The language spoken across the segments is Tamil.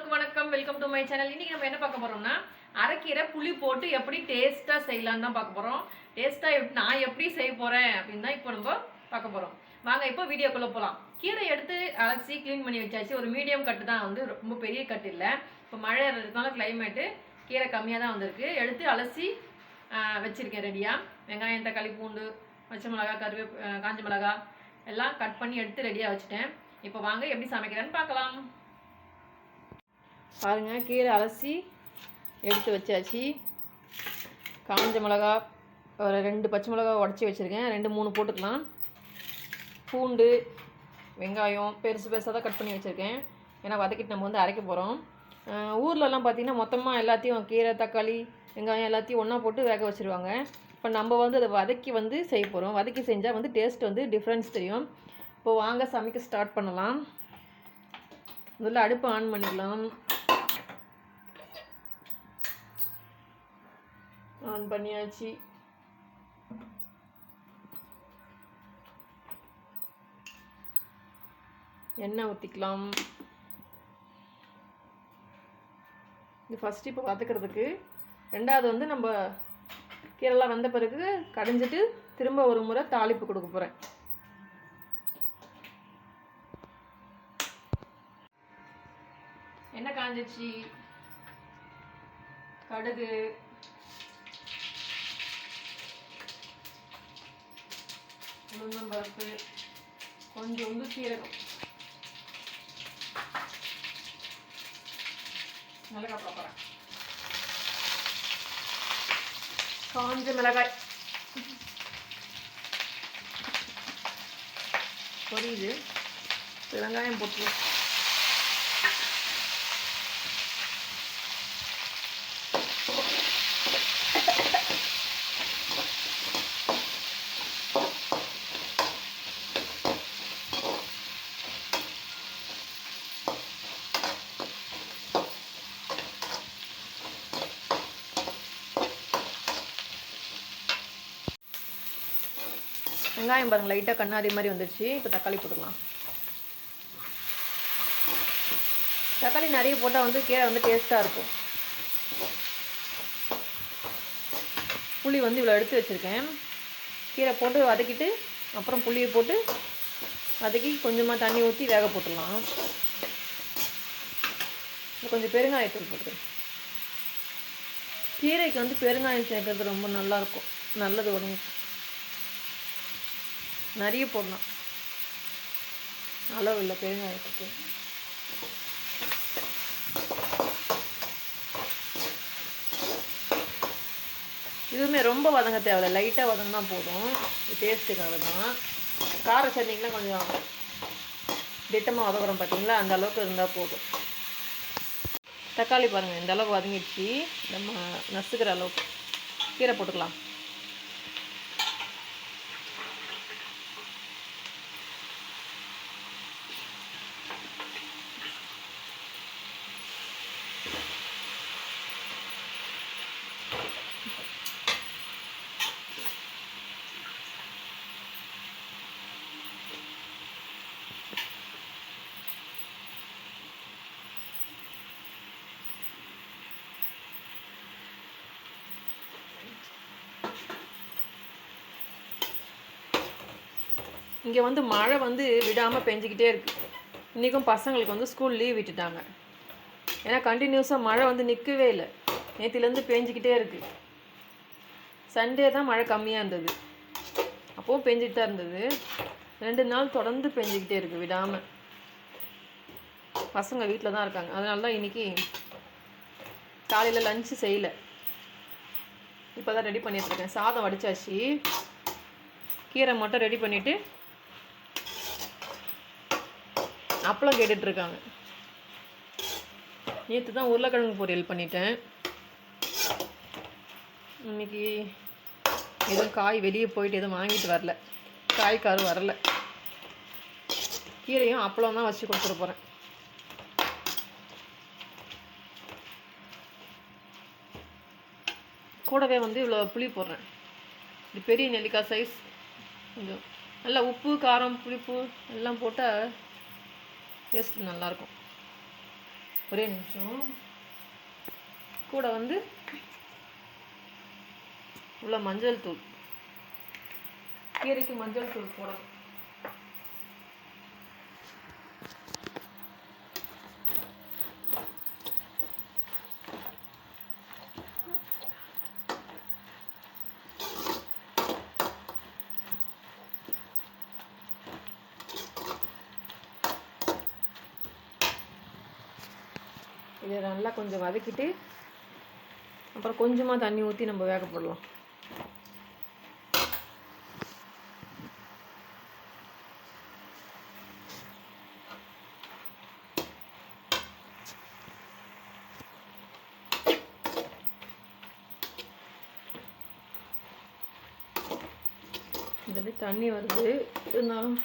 எல்லோருக்கும் வணக்கம். வெல்கம் டு மை சேனல் இன்னைக்கு நம்ம என்ன பார்க்க போறோம்னா அரைக்கீரை புளி போட்டு எப்படி டேஸ்ட்டாக செய்யலாம்னு தான் பார்க்க போறோம். எப்படி நான் எப்படி செய்ய போறேன் அப்படின்னு தான் இப்போ நம்ம பார்க்க போறோம். வாங்க இப்போ வீடியோக்குள்ள போகலாம் கீரை எடுத்து அலசி க்ளீன் பண்ணி வச்சாச்சு. ஒரு மீடியம் கட்டு தான். வந்து ரொம்ப பெரிய கட்டு இல்லை. இப்போ மழை இருக்கிறதுனால கிளைமேட்டு கீரை கம்மியாக தான் வந்திருக்கு. எடுத்து அலசி வச்சுருக்கேன் வச்சிருக்கேன் ரெடியாக வெங்காயம் தக்காளி பூண்டு பச்சை மிளகா கருவே காஞ்ச மிளகா எல்லாம் கட் பண்ணி எடுத்து ரெடியாக வச்சுட்டேன். இப்போ வாங்க எப்படி சமைக்கிறேன்னு பார்க்கலாம். பாருங்கள் கீரை அலசி எடுத்து வச்சாச்சு. காஞ்ச மிளகா ஒரு ரெண்டு பச்சை மிளகா உடச்சி வச்சுருக்கேன். ரெண்டு மூணு போட்டுக்கலாம். பூண்டு வெங்காயம் பெருசு பெருசாக தான் கட் பண்ணி வச்சுருக்கேன். ஏன்னா வதக்கிட்டு நம்ம வந்து அரைக்க போகிறோம் ஊர்லலாம் பார்த்திங்கன்னா மொத்தமாக எல்லாத்தையும் கீரை தக்காளி வெங்காயம் எல்லாத்தையும் ஒன்றா போட்டு வேக வச்சுருவாங்க. இப்போ நம்ம வந்து அதை வதக்கி வந்து செய்ய போகிறோம் வதக்கி செஞ்சால் வந்து டேஸ்ட் வந்து டிஃப்ரென்ஸ் தெரியும். இப்போ வாங்க சமைக்க ஸ்டார்ட் பண்ணலாம். முதல்ல அடுப்பு ஆன் பண்ணிக்கலாம். பண்ணியாச்சு. எண்ணெய் ஊற்றிக்கலாம் இது ஃபஸ்ட்டு இப்போ வதக்கிறதுக்கு. ரெண்டாவது வந்து நம்ம கீரைலாம் வந்த பிறகு கடைஞ்சிட்டு திரும்ப ஒரு முறை தாளிப்பு கொடுக்க போகிறேன் எண்ணெய் காஞ்சிச்சு. கடுகு உளுந்தம்பருப்பு கொஞ்சோண்டு சீரகம் மிளகாய் போடுறேன் காஞ்ச மிளகாய். பொரியுது? வெங்காயம் போட்டு வெங்காயம் பாருங்க லைட்டாக கண்ணாடி மாதிரி வந்துடுச்சு இப்போ தக்காளி போட்டுக்கலாம். தக்காளி நிறைய போட்டால் வந்து கீரை வந்து டேஸ்ட்டாக இருக்கும். புளி வந்து இவ்வளோ எடுத்து வச்சுருக்கேன். கீரை போட்டு வதக்கிட்டு அப்புறம் புளியை போட்டு வதக்கி கொஞ்சமாக தண்ணி ஊற்றி வேக போட்டுடலாம். கொஞ்சம் பெருங்காயத்தூள் போட்டு கீரைக்கு வந்து பெருங்காயம் சேர்க்கறது ரொம்ப நல்லாயிருக்கும் நல்லது உடம்புக்கு. நிறைய போடலாம். அளவு இல்லை பெருங்காயத்துக்கு இதுவுமே ரொம்ப வதங்க தேவையில்ல. லைட்டாக வதங்கினா போதும். டேஸ்ட்டுக்காக தான். கார சட்னிக்கெலாம் கொஞ்சம் திட்டமாக வதக்குறோம் பார்த்தீங்களா அந்த அளவுக்கு இருந்தால் போதும். தக்காளி பாருங்கள் இந்த அளவுக்கு வதங்கிடுச்சு. நம்ம நசுக்கிற அளவுக்கு. கீரை போட்டுக்கலாம். இங்கே வந்து மழை வந்து விடாமல் பெஞ்சிக்கிட்டே இருக்குது இன்றைக்கும் பசங்களுக்கு வந்து ஸ்கூல் லீவ் விட்டுட்டாங்க. ஏன்னா கண்டினியூஸாக மழை வந்து நிற்கவே இல்லை. நேற்றுலேருந்து பெஞ்சிக்கிட்டே இருக்குது சண்டே தான் மழை கம்மியாக இருந்தது. அப்போவும் பெஞ்சிட்டு தான் இருந்தது. ரெண்டு நாள் தொடர்ந்து பெஞ்சிக்கிட்டே இருக்குது விடாமல் பசங்க வீட்டில் தான் இருக்காங்க. அதனால தான் இன்றைக்கி காலையில் லஞ்சு செய்யலை. இப்போ தான் ரெடி பண்ணிட்டுருக்கேன் சாதம் வடித்தாச்சு கீரை மட்டும் ரெடி பண்ணிவிட்டு அப்பளம் கேட்டுட்ருக்காங்க. நேற்று தான் உருளைக்கிழங்கு பொரியல் பண்ணிட்டேன். இன்னைக்கு எதுவும் காய் வெளியே போயிட்டு எதுவும் வாங்கிட்டு வரல. காய்க்காரும் வரல. கீரையும் அப்பளம் தான் வச்சு கொடுத்துட போகிறேன் கூடவே வந்து இவ்வளோ புளி போடுறேன். இது பெரிய நெல்லிக்காய் சைஸ் கொஞ்சம். நல்லா உப்பு காரம் புளிப்பு எல்லாம் போட்டால் டேஸ்ட் நல்லாயிருக்கும் ஒரே நிமிஷம். கூட வந்து உள்ள மஞ்சள் தூள். கீரைக்கு மஞ்சள் தூள் போடணும். இதை நல்லா கொஞ்சம் வதக்கிட்டு அப்புறம் கொஞ்சமாக தண்ணி ஊற்றி நம்ம வேக போடலாம். இதில் தண்ணி வருது. இருந்தாலும்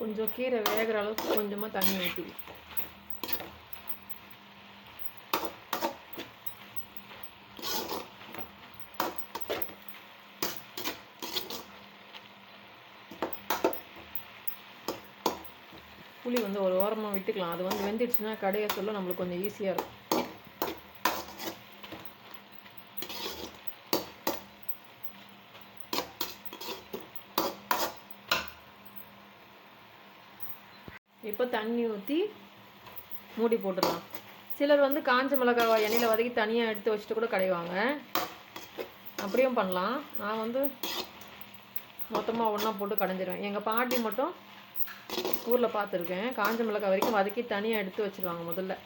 கொஞ்சம் கீரை வேகிற அளவுக்கு கொஞ்சமாக தண்ணி ஊற்றி புளி வந்து ஒரு ஓரமாக விட்டுக்கலாம். அது வந்து வெந்துடுச்சுன்னா கடையை சொல்ல நம்மளுக்கு கொஞ்சம் ஈஸியாக இருக்கும். இப்போ தண்ணி ஊற்றி மூடி போட்டுடலாம். சிலர் வந்து காஞ்ச மிளகாய் எண்ணெயில் வதக்கி தனியாக எடுத்து வச்சுட்டு கூட கடைவாங்க. அப்படியும் பண்ணலாம். நான் வந்து மொத்தமாக ஒன்றா போட்டு கடைஞ்சிருவேன். எங்கள் பாட்டி மட்டும் ஊரில் பார்த்துருக்கேன் காஞ்ச மிளகாய் வரைக்கும் வதக்கி தனியாக எடுத்து வச்சுருவாங்க முதல்ல.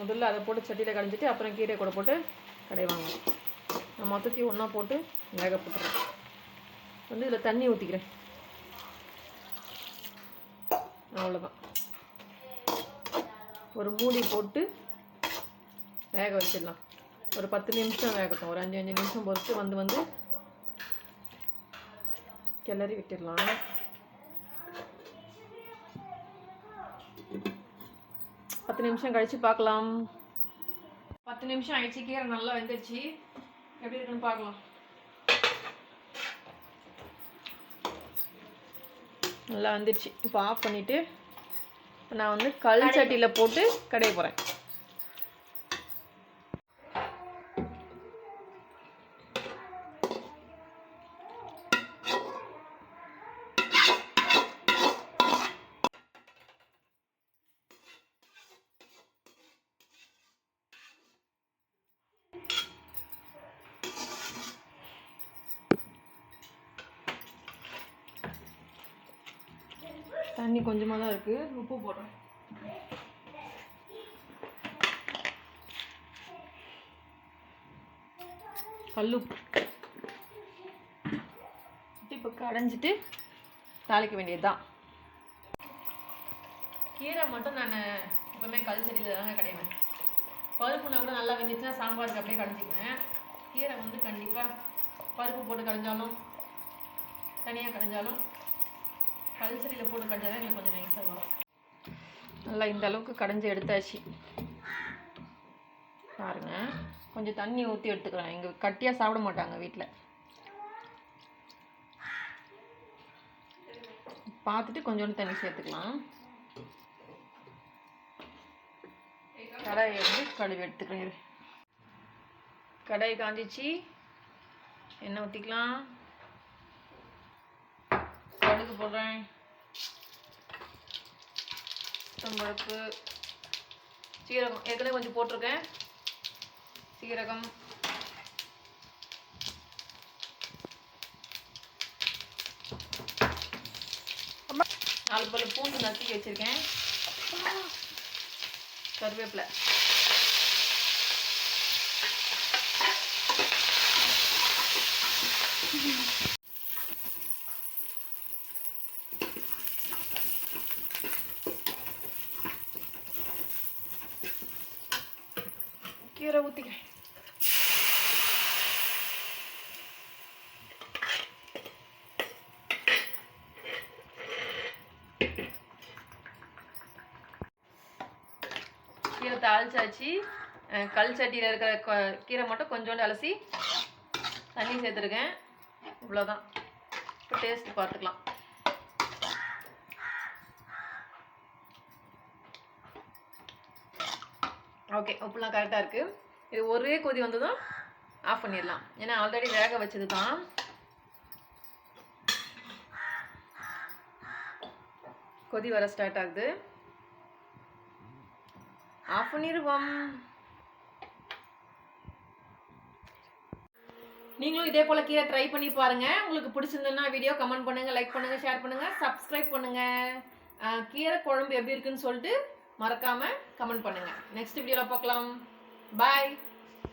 முதல்ல அதை போட்டு சட்டியில் கடைஞ்சிட்டு அப்புறம் கீரை கூட போட்டு கடைவாங்க. நான் மொத்தத்தையும் ஒன்றா போட்டு வேக போட்டுறேன். வந்து இதில் தண்ணி ஊற்றிக்கிறேன் அவ்வளோதான் ஒரு மூடி போட்டு வேக வச்சிடலாம். ஒரு பத்து நிமிஷம் வேகட்டும். ஒரு அஞ்சு அஞ்சு நிமிஷம் பொறுத்து வந்து வந்து கிளறி விட்டுடலாம். பத்து நிமிஷம் கழித்து பார்க்கலாம். பத்து நிமிஷம் ஆயிடுச்சு கீரை நல்லா வெந்துருச்சு எப்படி இருக்குன்னு பார்க்கலாம். நல்லா வந்துடுச்சு. இப்போ ஆஃப் பண்ணிவிட்டு இப்போ நான் வந்து கல் சட்டியில் போட்டு கடைய போகிறேன் தண்ணி கொஞ்சமாக தான் இருக்குது உப்பு போடுறேன். கல்லுப்பு இப்போ கடைஞ்சிட்டு தாளிக்க வேண்டியதுதான். கீரை மட்டும் நான் எப்பவுமே கல் செடியில் தாங்க கிடைவேன். பருப்புனா கூட நல்லா வெந்துச்சுன்னா சாம்பாருக்கு அப்படியே கடைஞ்சிக்குவேன். கீரை வந்து கண்டிப்பாக பருப்பு போட்டு கடைஞ்சாலும் தனியாக கடைஞ்சாலும் கல் போட்டு கடைஞ்சாலும் எங்களுக்கு கொஞ்சம் நைஸாக வரும். நல்லா இந்த அளவுக்கு கடைஞ்சி எடுத்தாச்சு. பாருங்க. கொஞ்சம் தண்ணி ஊற்றி எடுத்துக்கிறேன். இங்கே கட்டியாக சாப்பிட மாட்டாங்க வீட்டில் பார்த்துட்டு கொஞ்சோண்டு தண்ணி சேர்த்துக்கலாம். கடாயை வந்து கழுவி எடுத்துக்கிறேன். கடாய் காஞ்சிச்சு. எண்ணெய் ஊற்றிக்கலாம் கடுகு போடுறேன்? பருப்பு சீரகம். ஏற்கனவே கொஞ்சம் போட்டிருக்கேன். சீரகம். நாலு பல்லு பூண்டு நசுக்கி வச்சிருக்கேன். கருவேப்பிலை. கீரை தாளிச்சாச்சு. கல் சட்டியில் இருக்கிற கீரை மட்டும் கொஞ்சோண்டு அலசி தண்ணி சேர்த்துருக்கேன். இவ்வளோதான் இப்போ டேஸ்ட் பார்த்துக்கலாம். ஓகே உப்புலாம் கரெக்டாக இருக்குது இது ஒரே கொதி வந்ததும் ஆஃப் பண்ணிடலாம். ஏன்னா ஆல்ரெடி வேக வச்சது தான் கொதி வர ஸ்டார்ட் ஆகுது. ஆஃப் பண்ணிடுவோம் நீங்களும் இதே போல கீரை ட்ரை பண்ணி பாருங்க. உங்களுக்கு பிடிச்சிருந்ததுன்னா வீடியோ கமெண்ட் பண்ணுங்க லைக் பண்ணுங்க ஷேர் பண்ணுங்க சப்ஸ்கிரைப் பண்ணுங்க. கீரை குழம்பு எப்படி இருக்குன்னு சொல்லிட்டு மறக்காம கமெண்ட் பண்ணுங்க. நெக்ஸ்ட் வீடியோல பார்க்கலாம். பாய்